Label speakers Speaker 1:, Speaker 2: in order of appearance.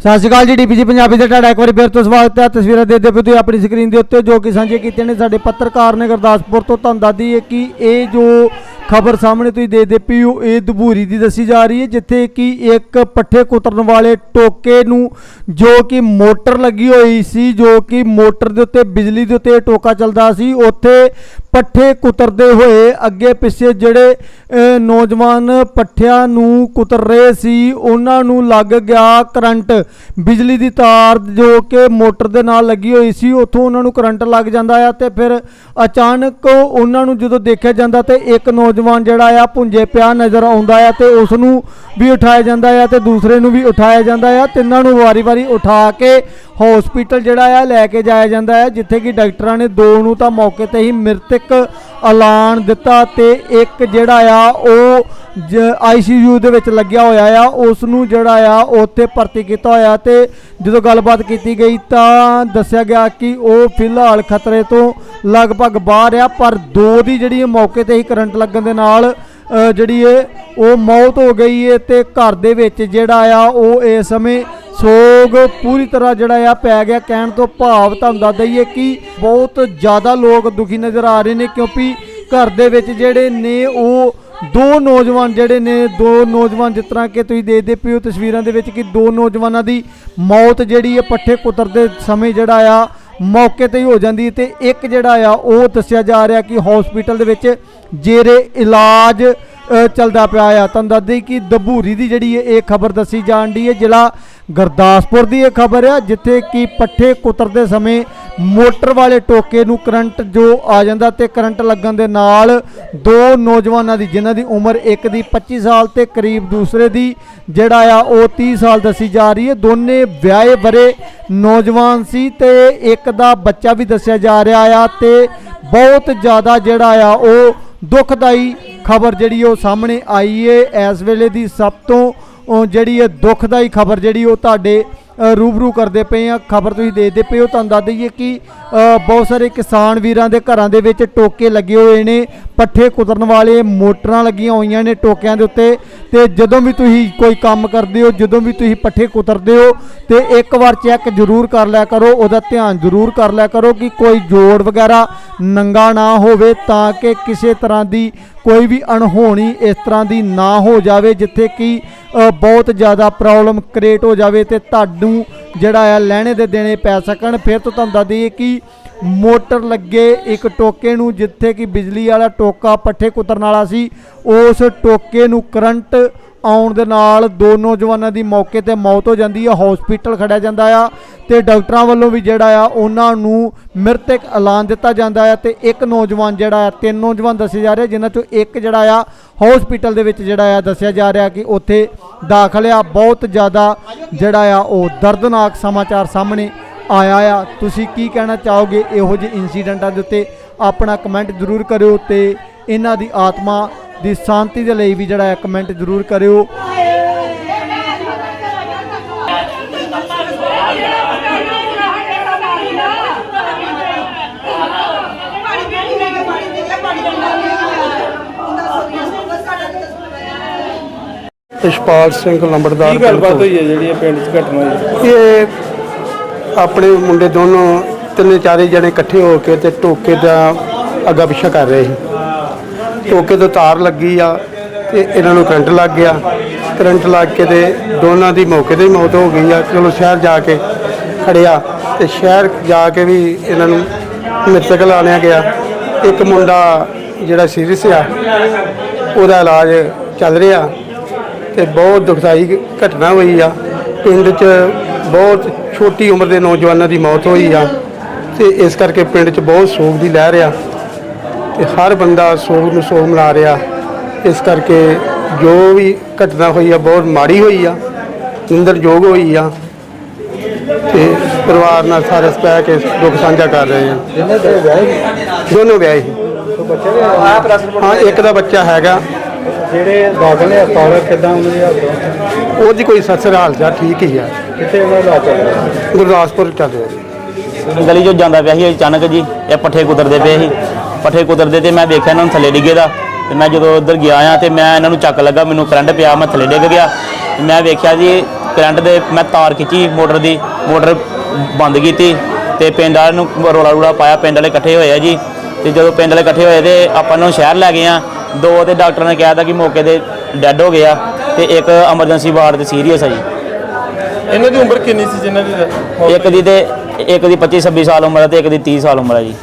Speaker 1: ਸਤਿ ਸ਼੍ਰੀ ਅਕਾਲ ਜੀ ਡੀਪੀਜੀ ਪੰਜਾਬੀ ਦਾ ਤੁਹਾਡਾ ਇੱਕ ਵਾਰੀ ਫਿਰ ਤੋਂ ਸਵਾਗਤ ਹੈ। ਤਸਵੀਰਾਂ ਦੇ ਦੇ ਤੁਸੀਂ ਆਪਣੀ ਸਕਰੀਨ ਦੇ ਉੱਤੇ ਜੋ ਕਿ ਸਾਂਝੇ ਕੀਤੇ ਨੇ ਸਾਡੇ ਪੱਤਰਕਾਰ ਨੇ ਗੁਰਦਾਸਪੁਰ ਤੋਂ ਤੁਹਾਨੂੰ ਦੱਸਦੀ ਹੈ ਕਿ ਇਹ ਜੋ ਖਬਰ ਸਾਹਮਣੇ ਤੁਸੀਂ ਦੇਖਦੇ ਦੇ ਪਈ ਹੋ, ਇਹ ਦਬੂਰੀ ਦੀ ਦੱਸੀ ਜਾ ਰਹੀ ਹੈ, ਜਿੱਥੇ ਕਿ ਇੱਕ ਪੱਠੇ ਕੁਤਰਨ ਵਾਲੇ ਟੋਕੇ ਨੂੰ ਜੋ ਕਿ ਮੋਟਰ ਲੱਗੀ ਹੋਈ ਸੀ, ਜੋ ਕਿ ਮੋਟਰ ਦੇ ਉੱਤੇ ਬਿਜਲੀ ਦੇ ਉੱਤੇ ਇਹ ਟੋਕਾ ਚੱਲਦਾ ਸੀ, ਉੱਥੇ ਪੱਠੇ ਕੁਤਰਦੇ ਹੋਏ ਅੱਗੇ ਪਿੱਛੇ ਜਿਹੜੇ ਨੌਜਵਾਨ ਪੱਠਿਆਂ ਨੂੰ ਕੁਤਰ ਰਹੇ ਸੀ, ਉਹਨਾਂ ਨੂੰ ਲੱਗ ਗਿਆ ਕਰੰਟ। ਬਿਜਲੀ ਦੀ ਤਾਰ ਜੋ ਕਿ ਮੋਟਰ ਦੇ ਨਾਲ ਲੱਗੀ ਹੋਈ ਸੀ, ਉੱਥੋਂ ਉਹਨਾਂ ਨੂੰ ਕਰੰਟ ਲੱਗ ਜਾਂਦਾ ਆ ਤੇ ਫਿਰ ਅਚਾਨਕ ਉਹਨਾਂ ਨੂੰ ਜਦੋਂ ਦੇਖਿਆ ਜਾਂਦਾ ਤੇ ਇੱਕ ਨੌਜਵਾਨ ਜਿਹੜਾ ਆ ਪੁੰਜੇ ਪਿਆ ਨਜ਼ਰ ਆਉਂਦਾ ਆ ਤੇ ਉਸ ਨੂੰ ਵੀ ਉਠਾਇਆ ਜਾਂਦਾ ਆ ਤੇ ਦੂਸਰੇ ਨੂੰ ਵੀ ਉਠਾਇਆ ਜਾਂਦਾ ਆ। ਤਿੰਨਾਂ ਨੂੰ ਵਾਰੀ-ਵਾਰੀ ਉਠਾ ਕੇ ਹਸਪੀਟਲ ਜਿਹੜਾ ਆ, ਲੈ ਕੇ ਜਾਇਆ ਜਾਂਦਾ ਹੈ ਜਿੱਥੇ ਕਿ ਡਾਕਟਰਾਂ ਨੇ ਦੋ ਨੂੰ ਤਾਂ ਮੌਕੇ ਤੇ ਹੀ ਮ੍ਰਿਤਕ ਐਲਾਨ ਦਿੱਤਾ ਤੇ ਇੱਕ ਜਿਹੜਾ ਆ, ਉਹ ਆਈਸੀਯੂ ਦੇ ਵਿੱਚ ਲੱਗਿਆ ਹੋਇਆ ਆ ਉਸ ਨੂੰ ਜਿਹੜਾ ਆ, ਉੱਥੇ ਭਰਤੀ ਕੀਤਾ ਹੋਇਆ ਤੇ ਜਦੋਂ ਗੱਲਬਾਤ ਕੀਤੀ ਗਈ ਤਾਂ ਦੱਸਿਆ ਗਿਆ ਕਿ ਉਹ ਫਿਲਹਾਲ ਖਤਰੇ ਤੋਂ ਲਗਭਗ ਬਾਹਰ ਆ, ਪਰ ਦੋ ਦੀ ਜਿਹੜੀ ਮੌਕੇ ਤੇ ਹੀ ਕਰੰਟ ਲੱਗਣ ਦੇ ਨਾਲ ਜਿਹੜੀ ਇਹ, ਉਹ ਮੌਤ ਹੋ ਗਈ ਹੈ ਤੇ ਘਰ ਦੇ ਵਿੱਚ ਜਿਹੜਾ ਆ, ਉਹ ਇਸ ਸਮੇਂ ਸੋਗ ਪੂਰੀ ਤਰ੍ਹਾਂ ਜਿਹੜਾ ਆ ਪੈ ਗਿਆ। ਕਹਿਣ ਤੋਂ ਭਾਵ ਤੁਹਾਨੂੰ ਦੱਸ ਦਈਏ ਕਿ ਬਹੁਤ ਜ਼ਿਆਦਾ ਲੋਕ ਦੁਖੀ ਨਜ਼ਰ ਆ ਰਹੇ ਨੇ ਕਿਉਂਕਿ ਘਰ ਦੇ ਵਿੱਚ ਜਿਹੜੇ ਨੇ ਉਹ ਦੋ ਨੌਜਵਾਨ ਜਿਹੜੇ ਨੇ, ਦੋ ਨੌਜਵਾਨ ਜਿਸ ਤਰ੍ਹਾਂ ਕਿ ਤੁਸੀਂ ਦੇਖਦੇ ਪਿਓ ਤਸਵੀਰਾਂ ਦੇ ਵਿੱਚ ਕਿ ਦੋ ਨੌਜਵਾਨਾਂ ਦੀ ਮੌਤ ਜਿਹੜੀ ਹੈ ਪੱਠੇ ਕੁਤਰਦੇ ਸਮੇਂ ਜਿਹੜਾ ਆ ਮੌਕੇ ਤੇ ਹੀ ਹੋ ਜਾਂਦੀ ਹੈ ਤੇ ਇੱਕ ਜਿਹੜਾ ਆ ਉਹ ਦੱਸਿਆ ਜਾ ਰਿਹਾ ਕਿ ਹਸਪੀਟਲ ਦੇ ਵਿੱਚ ਜੇਰੇ ਇਲਾਜ ਚੱਲਦਾ ਪਿਆ ਆ। ਤੁਹਾਨੂੰ ਦੱਸ ਦੇਈਏ ਕਿ ਦਬੂਰੀ ਦੀ ਜਿਹੜੀ ਹੈ ਇਹ ਖਬਰ ਦੱਸੀ ਜਾਣ ਦੀ ਹੈ। ਜ਼ਿਲ੍ਹਾ ਗੁਰਦਾਸਪੁਰ ਦੀ ਇਹ ਖਬਰ ਆ, ਜਿੱਥੇ ਕਿ ਪੱਠੇ ਕੁਤਰਦੇ ਸਮੇਂ ਮੋਟਰ ਵਾਲੇ ਟੋਕੇ ਨੂੰ ਕਰੰਟ ਜੋ ਆ ਜਾਂਦਾ ਤੇ ਕਰੰਟ ਲੱਗਣ ਦੇ ਨਾਲ ਦੋ ਨੌਜਵਾਨਾਂ ਦੀ, ਜਿਨ੍ਹਾਂ ਦੀ ਉਮਰ ਇੱਕ ਦੀ 25 ਸਾਲ ਤੇ ਕਰੀਬ ਦੂਸਰੇ ਦੀ, ਜਿਹੜਾ ਆ ਉਹ 30 ਸਾਲ ਦੱਸੀ ਜਾ ਰਹੀ ਹੈ। ਦੋਨੇ ਵਿਆਹੇ ਬਰੇ ਨੌਜਵਾਨ ਸੀ ਤੇ ਇੱਕ ਦਾ ਬੱਚਾ ਵੀ ਦੱਸਿਆ ਜਾ ਰਿਹਾ ਆ ਤੇ ਬਹੁਤ ਜ਼ਿਆਦਾ ਜਿਹੜਾ ਆ ਉਹ ਦੁਖਦਾਈ ਖਬਰ ਜਿਹੜੀ ਉਹ ਸਾਹਮਣੇ ਆਈ ਏ। ਇਸ ਵੇਲੇ ਦੀ ਸਭ ਤੋਂ ਜਿਹੜੀ ਇਹ ਦੁਖਦਾਈ ਖਬਰ ਜਿਹੜੀ ਉਹ ਤੁਹਾਡੇ ਰੂਬਰੂ ਕਰਦੇ ਪਏ ਆ, ਖਬਰ ਤੁਸੀਂ ਦੇਖਦੇ ਪਏ ਹੋ, ਤੁਹਾਨੂੰ ਦੱਸ ਦਈਏ ਕਿ ਬਹੁਤ ਸਾਰੇ ਕਿਸਾਨ ਵੀਰਾਂ ਦੇ ਘਰਾਂ ਦੇ ਵਿੱਚ ਟੋਕੇ ਲੱਗੇ ਹੋਏ ਨੇ, ਪੱਠੇ ਕੁਤਰਨ ਵਾਲੇ, ਮੋਟਰਾਂ ਲੱਗੀਆਂ ਹੋਈਆਂ ਨੇ ਟੋਕਿਆਂ ਦੇ ਉੱਤੇ ਤੇ ਜਦੋਂ ਵੀ ਤੁਸੀਂ ਕੋਈ ਕੰਮ ਕਰਦੇ ਹੋ, ਜਦੋਂ ਵੀ ਤੁਸੀਂ ਪੱਠੇ ਕੁਤਰਦੇ ਹੋ ਤੇ ਇੱਕ ਵਾਰ ਚੈੱਕ ਜ਼ਰੂਰ ਕਰ ਲਿਆ ਕਰੋ, ਉਹਦਾ ਧਿਆਨ ਜ਼ਰੂਰ ਕਰ ਲਿਆ ਕਰੋ ਕਿ ਕੋਈ ਜੋੜ ਵਗੈਰਾ ਨੰਗਾ ਨਾ ਹੋਵੇ ਤਾਂ ਕਿ ਕਿਸੇ ਤਰ੍ਹਾਂ ਦੀ ਕੋਈ ਵੀ ਅਣਹੋਣੀ ਇਸ ਤਰ੍ਹਾਂ ਦੀ ਨਾ ਹੋ ਜਾਵੇ, ਜਿੱਥੇ ਕਿ ਬਹੁਤ ਜ਼ਿਆਦਾ ਪ੍ਰੋਬਲਮ ਕ੍ਰੀਏਟ ਹੋ ਜਾਵੇ ਤੇ ਤੁਹਾਨੂੰ ਜਿਹੜਾ ਆ ਲੈਣੇ ਦੇ ਦੇਣੇ ਪੈ ਸਕਣ। ਫਿਰ ਤੋਂ ਤੁਹਾਨੂੰ ਦੱਸ ਦਈਏ ਕਿ ਮੋਟਰ ਲੱਗੇ ਇੱਕ ਟੋਕੇ ਨੂੰ ਜਿੱਥੇ ਕਿ ਬਿਜਲੀ ਵਾਲਾ ਟੋਕਾ ਪੱਠੇ ਕੁਤਰਨ ਵਾਲਾ ਸੀ। ਉਸ ਟੋਕੇ ਨੂੰ ਕਰੰਟ ਆਉਣ ਦੇ ਨਾਲ ਦੋ ਨੌਜਵਾਨਾਂ ਦੀ ਮੌਕੇ ਤੇ ਮੌਤ ਹੋ ਜਾਂਦੀ ਹੈ ਹਸਪੀਟਲ ਖੜਿਆ ਜਾਂਦਾ ਆ ਤੇ ਡਾਕਟਰਾਂ ਵੱਲੋਂ ਵੀ ਜਿਹੜਾ ਆ, ਉਹਨਾਂ ਨੂੰ ਮ੍ਰਿਤਕ ਐਲਾਨ ਦਿੱਤਾ ਜਾਂਦਾ ਆ ਤੇ ਇੱਕ ਨੌਜਵਾਨ ਜਿਹੜਾ ਆ, ਤਿੰਨ ਨੌਜਵਾਨ ਦੱਸੇ ਜਾ ਰਹੇ ਜਿਨ੍ਹਾਂ ਚੋਂ ਇੱਕ ਜਿਹੜਾ ਆ ਹਸਪੀਟਲ ਦੇ ਵਿੱਚ ਜਿਹੜਾ ਆ ਦੱਸਿਆ ਜਾ ਰਿਹਾ ਕਿ ਉੱਥੇ ਦਾਖਲ ਆ। ਬਹੁਤ ਜ਼ਿਆਦਾ ਜਿਹੜਾ ਆ, ਉਹ ਦਰਦਨਾਕ ਸਮਾਚਾਰ ਸਾਹਮਣੇ ਆਇਆ ਆ। ਤੁਸੀਂ ਕੀ ਕਹਿਣਾ ਚਾਹੋਗੇ? ਇਹੋ ਜਿਹੇ ਇਨਸੀਡੈਂਟਾਂ ਦੇ ਉੱਤੇ ਆਪਣਾ ਕਮੈਂਟ ਜ਼ਰੂਰ ਕਰਿਓ ਤੇ ਇਹਨਾਂ ਦੀ ਆਤਮਾ ਦੀ ਸ਼ਾਂਤੀ ਦੇ ਲਈ ਵੀ ਜਿਹੜਾ ਹੈ ਕਮੈਂਟ ਜ਼ਰੂਰ ਕਰਿਓ।
Speaker 2: ਇਸ਼ਪਾਲ ਸਿੰਘ ਲੰਬੜਦਾਰ
Speaker 3: ਕੀ ਗੱਲਬਾਤ ਹੋਈ ਹੈ ਜਿਹੜੀ ਇਹ ਪਿੰਡ 'ਚ ਘਟਨਾ ਹੋਈ?
Speaker 2: ਇਹ ਆਪਣੇ ਮੁੰਡੇ ਦੋਨੋਂ ਤਿੰਨੇ ਚਾਰੇ ਜਣੇ ਇਕੱਠੇ ਹੋ ਕੇ ਤੇ ਟੋਕੇ ਦਾ ਅੱਗਾ ਪਿੱਛਾ ਕਰ ਰਹੇ ਸੀ। ਟੋਕੇ ਤੋਂ ਤਾਰ ਲੱਗੀ ਆ ਤੇ ਇਹਨਾਂ ਨੂੰ ਕਰੰਟ ਲੱਗ ਗਿਆ। ਕਰੰਟ ਲੱਗ ਕੇ ਤੇ ਦੋਨਾਂ ਦੀ ਮੌਕੇ ਤੇ ਹੀ ਮੌਤ ਹੋ ਗਈ ਆ। ਚਲੋ ਸ਼ਹਿਰ ਜਾ ਕੇ ਖੜਿਆ ਤੇ ਸ਼ਹਿਰ ਜਾ ਕੇ ਵੀ ਇਹਨਾਂ ਨੂੰ ਮ੍ਰਿਤਕ ਲਾਣਿਆ ਗਿਆ। ਇੱਕ ਮੁੰਡਾ ਜਿਹੜਾ ਸੀਰੀਅਸ ਆ, ਉਹਦਾ ਇਲਾਜ ਚੱਲ ਰਿਹਾ ਤੇ ਬਹੁਤ ਦੁਖਦਾਈ ਘਟਨਾ ਹੋਈ ਆ। ਪਿੰਡ 'ਚ ਬਹੁਤ ਛੋਟੀ ਉਮਰ ਦੇ ਨੌਜਵਾਨਾਂ ਦੀ ਮੌਤ ਹੋਈ ਆ ਤੇ ਇਸ ਕਰਕੇ ਪਿੰਡ 'ਚ ਬਹੁਤ ਸੋਗ ਦੀ ਲਹਿਰ ਆ ਤੇ ਹਰ ਬੰਦਾ ਸੋਗ ਨੂੰ ਸੋਗ ਮਨਾ ਰਿਹਾ। ਇਸ ਕਰਕੇ ਜੋ ਵੀ ਘਟਨਾ ਹੋਈ ਆ ਬਹੁਤ ਮਾੜੀ ਹੋਈ ਆ ਨਿੰਦਰਯੋਗ ਹੋਈ ਆ ਤੇ ਪਰਿਵਾਰ ਨਾਲ ਸਾਰੇ ਬਹਿ ਕੇ ਦੁੱਖ ਸਾਂਝਾ ਕਰ ਰਹੇ ਆ। ਦੋਨੋਂ ਵਿਆਹੇ ਸੀ। ਹਾਂ ਇੱਕ ਦਾ ਬੱਚਾ ਹੈਗਾ।
Speaker 3: ਜਿਹੜੇ ਦਾਖਲ ਨੇ ਹਸਪਤਾਲ ਕਿੱਦਾਂ ਉਹਨਾਂ ਦੀ ਹਾਲਤ?
Speaker 2: ਉਹਦੀ ਕੋਈ ਸੱਸਰ ਹਾਲ ਚਾਲ ਠੀਕ ਹੀ ਆ।
Speaker 3: ਕਿੱਥੇ ਉਹਨਾਂ ਦਾ ਚੱਲ ਰਿਹਾ?
Speaker 2: ਗੁਰਦਾਸਪੁਰ ਚੱਲ ਰਿਹਾ ਜੀ।
Speaker 4: ਗਲੀ ਚੋਂ ਜਾਂਦਾ ਪਿਆ ਸੀ ਅਚਾਨਕ ਜੀ ਇਹ ਪੱਠੇ ਕੁਤਰਦੇ ਪਏ ਸੀ। ਪੱਠੇ ਕੁਤਰਦੇ ਤੇ ਮੈਂ ਦੇਖਿਆ ਇਹਨਾਂ ਨੂੰ ਥੱਲੇ ਡਿੱਗੇ ਦਾ। ਤੇ ਮੈਂ ਜਦੋਂ ਉੱਧਰ ਗਿਆ ਆ ਤੇ ਮੈਂ ਇਹਨਾਂ ਨੂੰ ਚੱਕ ਲੱਗਾ ਮੈਨੂੰ ਕਰੰਟ ਪਿਆ ਮੈਂ ਥੱਲੇ ਡਿੱਗ ਗਿਆ। ਤੇ ਮੈਂ ਵੇਖਿਆ ਜੀ ਕਰੰਟ ਦੇ ਮੈਂ ਤਾਰ ਖਿੱਚੀ ਮੋਟਰ ਦੀ ਮੋਟਰ ਬੰਦ ਕੀਤੀ। ਤੇ ਪਿੰਡ ਵਾਲਿਆਂ ਨੂੰ ਰੋਲਾ ਰੂਲਾ ਪਾਇਆ ਪਿੰਡ ਵਾਲੇ ਇਕੱਠੇ ਹੋਏ ਆ ਜੀ। ਤੇ ਜਦੋਂ ਪਿੰਡ ਵਾਲੇ ਇਕੱਠੇ ਹੋਏ ਤੇ ਆਪਾਂ ਨੂੰ ਸ਼ਹਿਰ ਲੈ ਗਏ ਆ। ਦੋ ਤੇ ਡਾਕਟਰ ਨੇ ਕਿਹਾ ਤਾ ਕਿ ਮੌਕੇ ਤੇ ਡੈੱਡ ਹੋ ਗਿਆ ਤੇ ਇੱਕ ਐਮਰਜੈਂਸੀ ਵਾਰਡ ਤੇ ਸੀਰੀਅਸ ਆ ਜੀ।
Speaker 5: ਇਹਨਾਂ ਦੀ ਉਮਰ ਕਿੰਨੀ ਸੀ ਜਿਨ੍ਹਾਂ ਦੀ death? ਹੋ
Speaker 4: ਇੱਕ ਦੀ ਤੇ ਇੱਕ ਦੀ 25 26 ਸਾਲ ਉਮਰ ਹੈ ਤੇ ਇੱਕ ਦੀ 30 ਸਾਲ ਉਮਰ ਹੈ ਜੀ।